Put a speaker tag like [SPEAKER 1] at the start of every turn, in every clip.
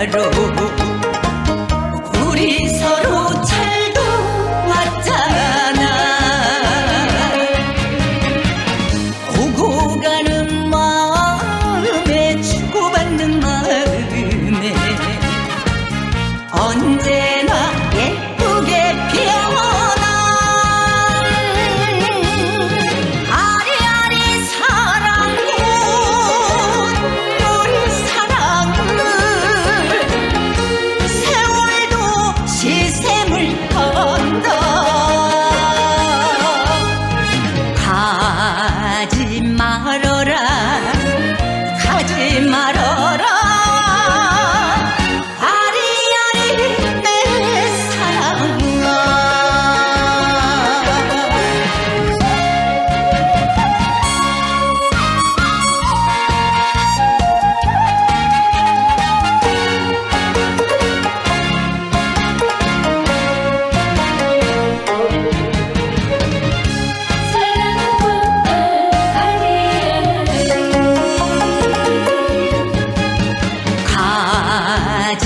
[SPEAKER 1] 나로 우리 서로 잘 도왔잖아. 오고 가는 마음에 주고받는 마음에 언제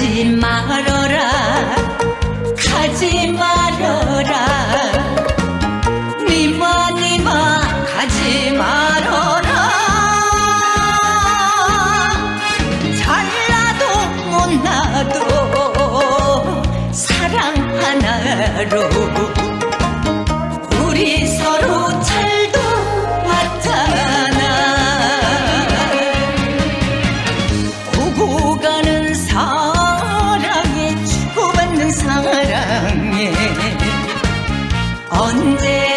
[SPEAKER 1] 가지 말어라. 가지 말어라. 니마 니마 가지 말어라. 잘라도 못나도 사랑 하나로 우리 서로 잘 사랑에 언제